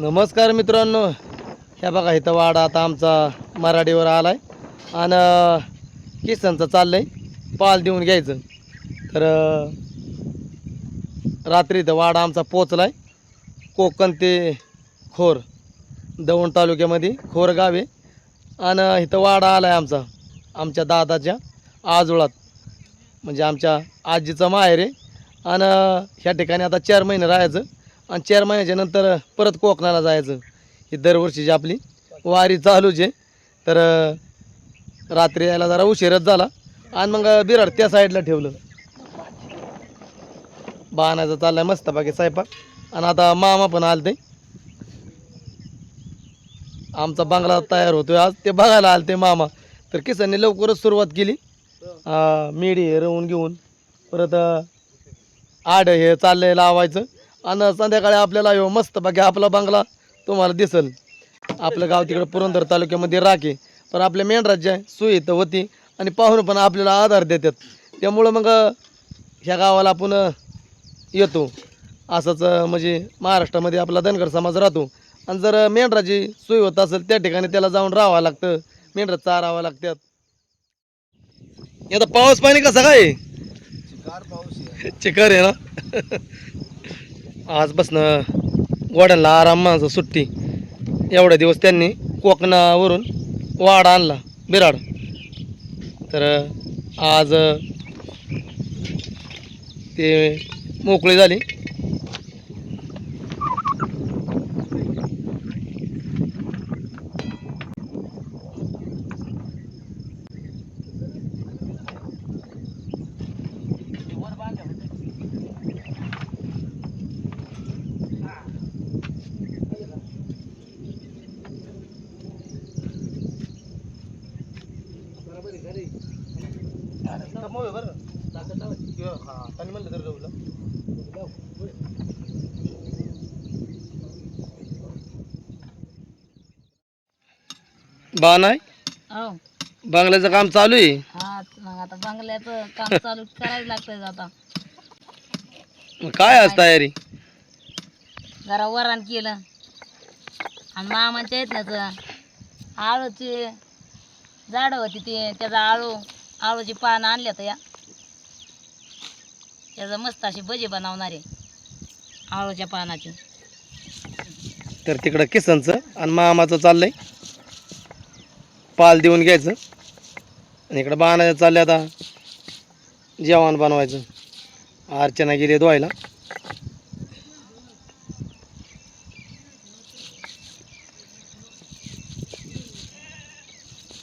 नमस्कार मित्रांनो. ह्या बघा इथं वाडा आता आमचा मराठीवर आलाय. आणि किसनचं आहे पाल देऊन घ्यायचं. तर रात्री इथं वाडा आमचा पोचला आहे कोकण ते खोर दौंड तालुक्यामध्ये खोर गाव आहे. आणि इथं वाडा आला आहे आमचा आमच्या दादाच्या आजोळात. म्हणजे आमच्या आजीचं माहेर आहे. आणि ह्या ठिकाणी आता चार महिने राहायचं. आणि चार महिन्याच्या नंतर परत कोकणाला जायचं. ही दरवर्षीची आपली वारी चालूच आहे. तर रात्री यायला जरा उशीरच झाला. आणि मग बिराड त्या साईडला ठेवलं. बाणाचं चाललाय मस्त बाकी स्वयंपाक. आणि आता मामा पण आलते. आमचा बंगला तयार होतोय आज. ते बघायला आलते मामा. तर किसांनी लवकरच सुरुवात केली. मेढी हे रवून घेऊन. परत आड हे चाललंय लावायचं. आणि संध्याकाळी आपल्याला ह्यो मस्त बाकी आपला बंगला तुम्हाला दिसल. आपलं गाव तिकडं पुरंदर तालुक्यामध्ये राखे. पण आपल्या मेन राज्य आहे सोयी तर होती. आणि पाहुणे पण आपल्याला आधार देतात. त्यामुळं मग ह्या गावाला आपण येतो. असंच म्हणजे महाराष्ट्रामध्ये आपला धनगर समाज राहतो. आणि जर मेंढराची सोय होत असेल त्या ठिकाणी त्याला जाऊन राहावं लागतं. मेंढरं चारावं लागतात आता पाऊस पाणी कसं काय? चिकर आहे ना? आजपासनं गोड्यांना आराम माझं सुट्टी. एवढे दिवस त्यांनी कोकणावरून वाडा आणला बिराड. तर आज ते मोकळी झाली. बाण आहे? हो. बांगल्याचं काम चालू आहे? हा मग आता बंगल्याचं काम चालू करायला लागतंय आता. मग काय आज तयारी? जरा वरण केलं. आणि मामाच्या ना आळूची झाडं होती ते त्याचा आळू आळूची पानं आणल्यात या त्याचं मस्त अशी भजी बनवणार आहे आळूच्या पानाची. तर तिकडं किसनचं आणि मामाचं चाललंय. पाल देऊन घ्यायचं. आणि इकडं बाणाचं चाललंय आता. जेवण बनवायचं. अर्चना गेली धुवायला.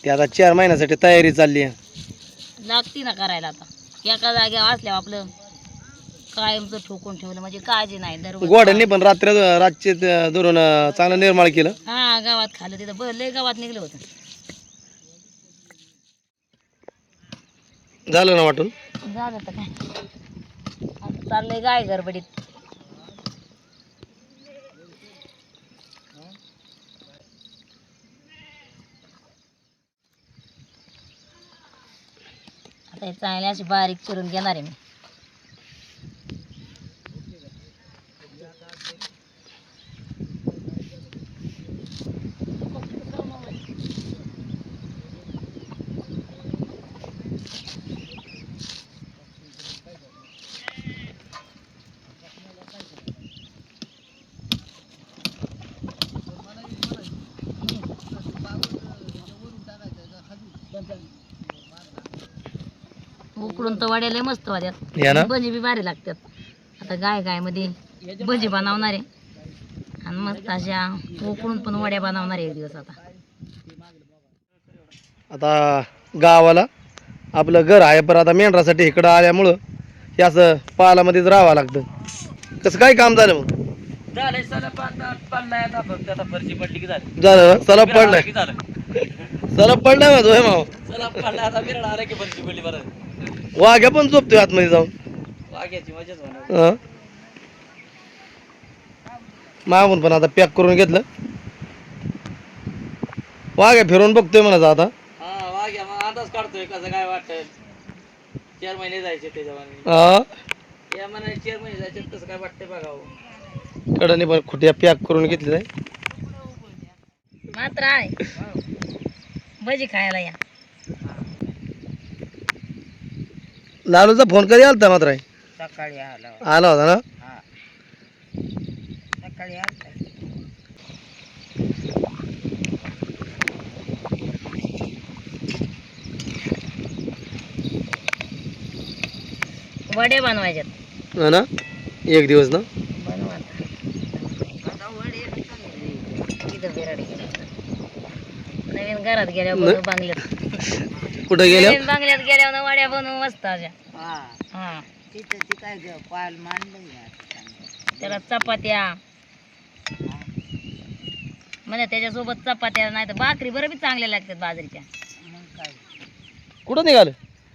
ते आता चार महिन्यासाठी तयारी चालली आहे. लागती ना करायला आता. एका जागेवर असल्यावर आपलं कायमचं ठोकून ठेवलं. म्हणजे काळजी नाही. दररोज गोड्यांनी पण रात्र रातचे धरून चांगलं निर्माळ केलं. हा गावात खाल्लं. तिथं ब लय गावात निघलं होतं. झालं ना वाटून? झालं तर काय. आता चाललंय गाय गडबडीत. आता हे चांगले अशी बारीक चिरून घेणार आहे मी. उकडून तर वड्या लय मस्त वाड्यात या ना? भजी बी भारी लागतात. आता गाय गायमध्ये भजी बनवणार आहे. आणि मस्त अशा उकडून पण वड्या बनवणार आहे एक दिवस आता. आता गावाला आपलं घर आहे पण आता मेंढरासाठी इकडं आल्यामुळं हे असं पालामध्येच राहावं लागतं. कसं काय काम झालं मग? झालं. ना? सलाब पडलाय. सलाब पडलाय माझं होय मामा वाघ्या पण झोपतोय आतमध्ये जाऊन. हं? मागून पण आता पॅक करून घेतलं. वाघ्या फिरून बघतोय म्हणा आता. अंदाज काढतोय कसं काय वाटत चार महिने जायचे त्याच्यावर हा. या मनाने चार महिने जायचे कसं काय वाटतंय बघावं. कडने पण खुट्या पॅक करून घेतलेल्या आहे मात्र आहे. भजी खायला या. लालूचा फोन कधी आलता मात्र? सकाळी आला आला होता ना? हा. सकाळी आलता. वडे बनवायच्यात हा ना? एक दिवस ना बनवा आता वडे इथं बिराड नवीन घरात गेल्यावर बनवू बांगल्यात. कुठं गेल्या नवीन बांगल्यात गेल्यावर वड्या बनवू मस्त अशा हा. तिथं ती काय ग मांडलं त्याला चपात्या. म्हणजे त्याच्यासोबत चपात्या नाही तर भाकरी बरं बी चांगल्या लागतात बाजरीच्या. मग काय? कुठं निघालं?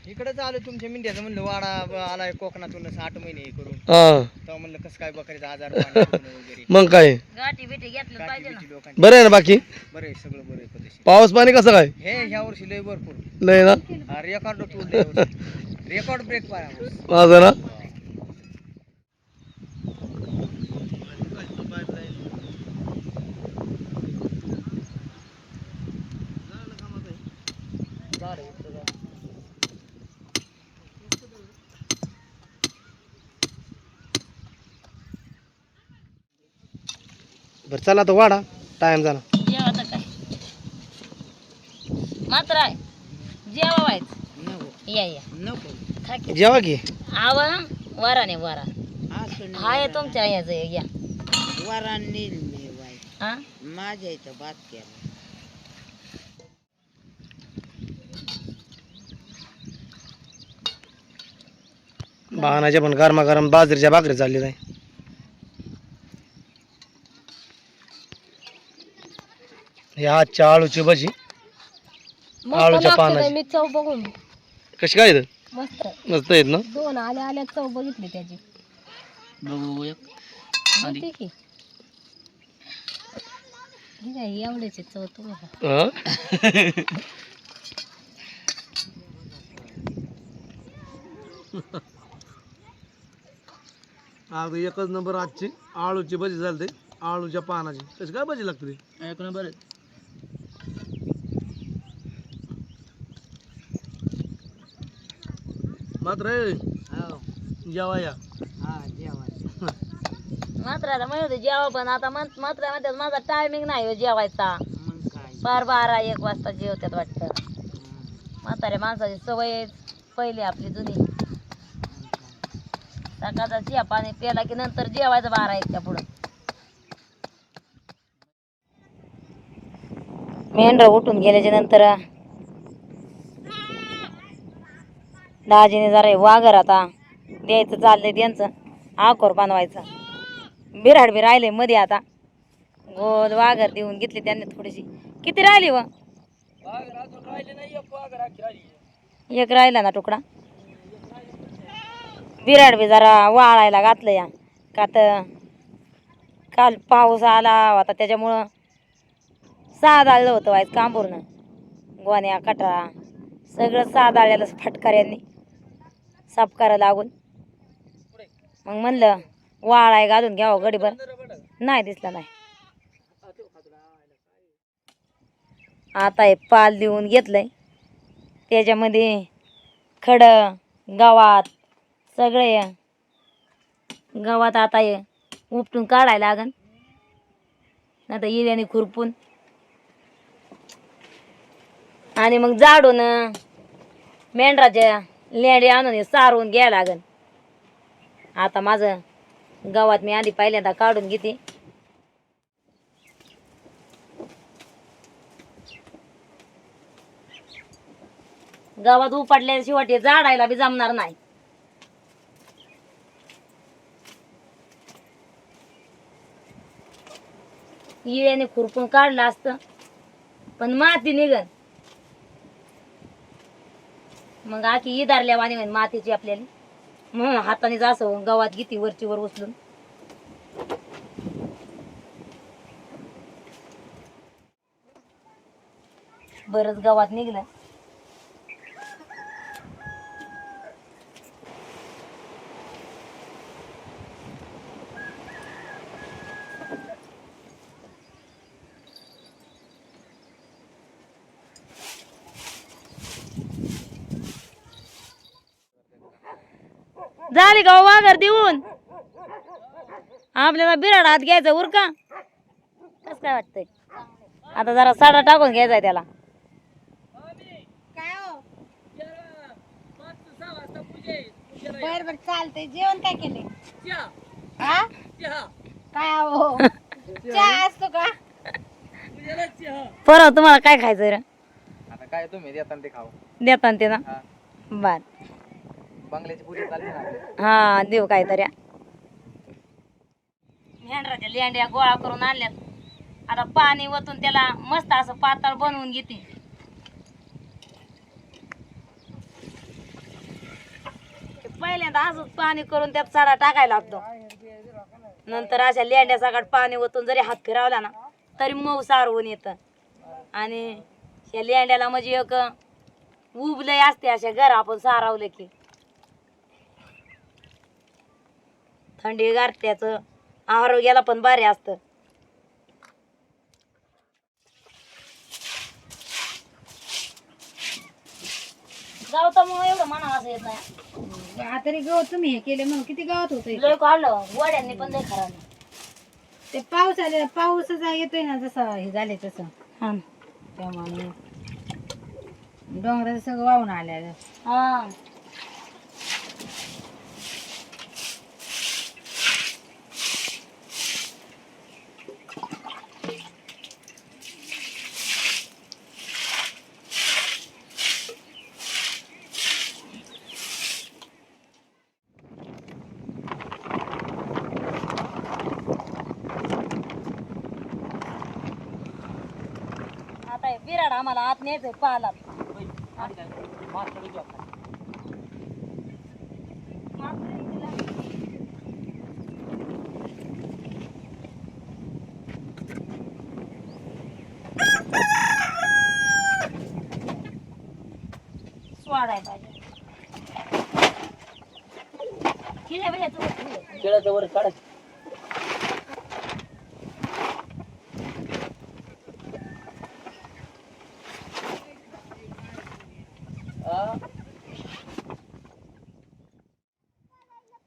इकडे आलो तुमच्या मिंड्याचं म्हणलं वाडा आलाय कोकणातून आठ महिने हे करून. हा. तेव्हा म्हणलं कसं काय बकरीचा आजार पाणी होणं वगैरे. मग काय? गाठी बिठी घेतलं पाहिजे ना. लोकांची. बरं आहे ना बाकी? बरं आहे सगळं बरं आहे पद्धतशीर. पाऊस पाणी कसं काय? हे ह्या वर्षी लय भरपूर. लय ना? हा रेकॉर्ड तू रेकॉर्ड ब्रेक पाया माझं ना? बरं चला तर वाडा टाइम झाला. जेवायचं काय? मात्र आहे. जेवा व्हायचं. या या. नको. खा की. जेवा की? आवा वरा. नाही वरा. हाय तुमच्या याचं या. वरांनी हा? माझ्या इथं बात केला. बाणाच्या पण गरमागरम बाजरीच्या भाकरी चालली नाही. हे आजच्या आळूची भजी आळूच्या पानाची. मी चव बघून. कशी काय आहेत? मस्त. मस्त आहेत ना? दोन आल्या आल्या चव बघितली त्याची. बघू होती की ही काय एवढ्याची चव हा? एकच नंबर आजची. आळूची भजी झाली आळूच्या पानाची. कशी काय भजी लागते एक नंबर मात्र हे, जेवा या. हा जेवायचं मात्र आता म्हणत जेवा पण आता मात्र म्हणतात माझा टायमिंग नाही हो जेवायचा. बार बारा एक वाजता जेवतात वाटतं. म्हाताऱ्या माणसाची सवय पहिली आपली जुनी. सकाळचा चिया पाणी प्याला की नंतर जेवायचं बारा एकच्या पुढं. मेंढर उठून गेल्याच्यानंतर दाजीने जरा वाघर आता. द्यायचं चाललंय त्यांचं. आकोर बांधवायचं. बिराड बी राहिले मध्ये आता. गोल वाघर देऊन घेतली त्यांनी थोडीशी. किती राहिली व? एक राहिला ना तुकडा. बिराड बी जरा वाळायला घातलं या. का तर काल पाऊस आला होता त्याच्यामुळं सादाळलं होतं व्हायचं कांबूरनं. गोण्या कटरा सगळं सादाळलेलं फटकाऱ्यांनी साफ करायला लागून. मग म्हणलं वाळ आहे घालून घ्यावं गडीभर नाही दिसला नाही. आता हे पाल देऊन घेतलंय. त्याच्यामध्ये खडं गवात सगळे गवात आता हे उपटून काढायला लागन. आता इल्याने खुरपून. आणि मग जाडून मेंढराच्या लेंडे आणून सारवून घ्यायला लागन. आता माझं गावात मी आधी पहिल्यांदा काढून घेते. गावात उपटल्याशिवाय ते जाडायला बी जमणार नाही. इळ्याने खुरपून काढलं असतं पण माती निघन. मग आखी इदारल्या वाणी म्हणे मातीची आपल्याला. म्हणून हाताने असं गवात किती वरची वर उचलून. बरंच गावात निघलं. का हो वाघर देऊन. आपल्याला बिराड हात घ्यायचा उरका कस काय वाटतंय? आता जरा साडा टाकून घ्यायचा त्याला. बर बर चालतंय. जेवण काय केले हा काय हो? चहा असतो का? परत तुम्हाला काय खायचं रे? आता काय तुम्ही ते खाऊ. देता ते ना? बर. बंगल्याची पूजा चालली ना हा देऊ काहीतरी. मेंढराच्या लेंड्या गोळा करून आणल्यात. आता पाणी वतून त्याला मस्त असं पातळ बनवून घेते. ते पहिल्यांदा असंच पाणी करून त्यात सडा टाकायला लागतो. नंतर अशा लेंड्या सगळ्यात पाणी ओतून जरी हात फिरावला ना तरी मऊ सारवून येतं. आणि या लेंड्याला म्हणजे एक उबलय असते अशा घर आपण सारावलं की. थंडी गारठ्याचं आरोग्याला पण भारी असतं. गावता मग एवढं म्हणा असं येत नाही. तरी गवत तुम्ही हे केले म्हणून किती गावात होत लय काढलं वड्यांनी पण लय खराब ते पाऊस आले पाऊसच येतोय ना जसं हे झाले तसं. हा. त्यामुळे डोंगराचं सगळं वाहून आल्या हा आता हे बिराड आम्हाला आत न्यायचंय पाहायला स्वाडाय पाहिजे. किल्ल्या बिल्याचं वर ठेवलंय. खेळाचं वर काढायचं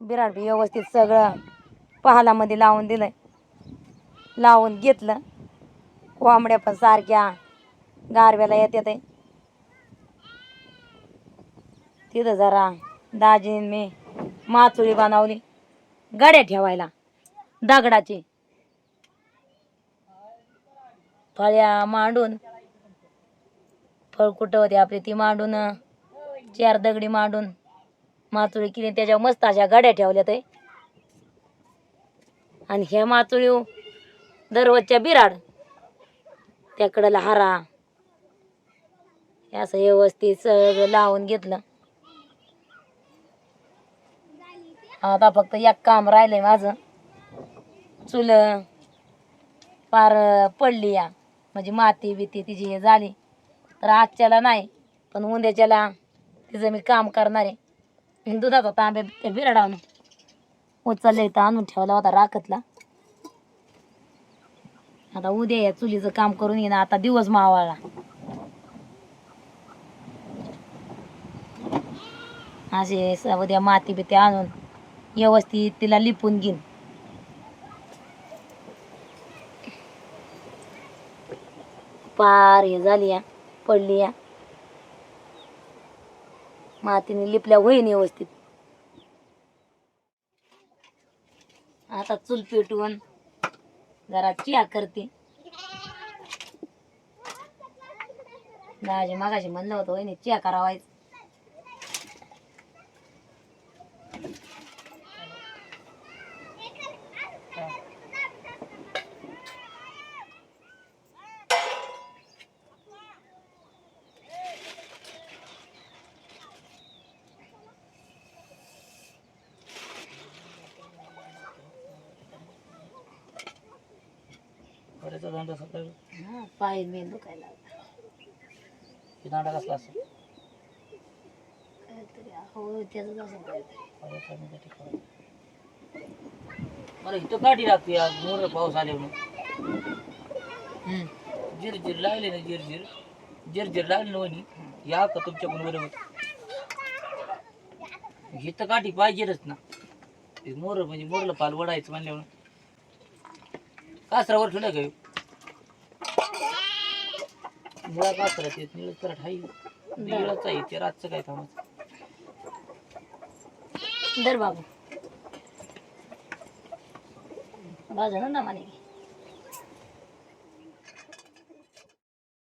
बिराड बी व्यवस्थित सगळं पहालामध्ये लावून दिलं लावून घेतलं. कोंबड्या पण सारख्या गारव्याला येतात आहे. तिथं जरा दाजीन मी माचुळी बनवली. गड्या ठेवायला. दगडाची. फळ्या मांडून. फळ कुठं होते आपली ती मांडून चार दगडी मांडून. मातुळी केली त्याच्यावर मस्त अशा गाड्या ठेवल्यात आहे. आणि ह्या माचुळी हो, दररोजच्या बिराड. त्याकडला हारा. असं व्यवस्थित सगळं लावून घेतलं. आता फक्त एक काम राहिलंय माझं. चुल पार पडली या. म्हणजे माती बिती तिची हे झाली. तर आजच्याला नाही पण उद्याच्याला तिचं मी काम करणार आहे. दुधाचा तांबे ते बिरडावून उचलले तर आणून ठेवला होता राखतला. आता उद्या या चुलीचं काम करून येईन आता दिवस मावाळा असे उद्या माती बिती आणून व्यवस्थित तिला लिपून घेईन. पार हे झाली या पडली या. मातीने लिपल्या होईन व्यवस्थित आता चूल पेटवून जरा चिया करते. दाजी मागाशी म्हणलं होतं वहिनी चिया करावायचं. धंदा सकाळी हा पाय मेन दुखायला लागला. की नाटक असला? असं काहीतरी हो त्याचं असं काहीतरी करायचं नाही. का ते करायचं. मला इथं काठी लागते आज. मोर पाऊस आले म्हणून. जिरजिर लागले ना जिरजिर. जिरजिर लागले ना वहिनी. या का तुमच्याकडून बरोबर तर काठी पाहिजेच ना. ते मोर म्हणजे मोरलं पाल वडायचं म्हणल्यावर. कासरावर ठेवलं का मुळा निळा कासरा ते निळं करट हाय निळाच आहे ते रातचं काय थांबत दर बाबू. बाजून ना माने.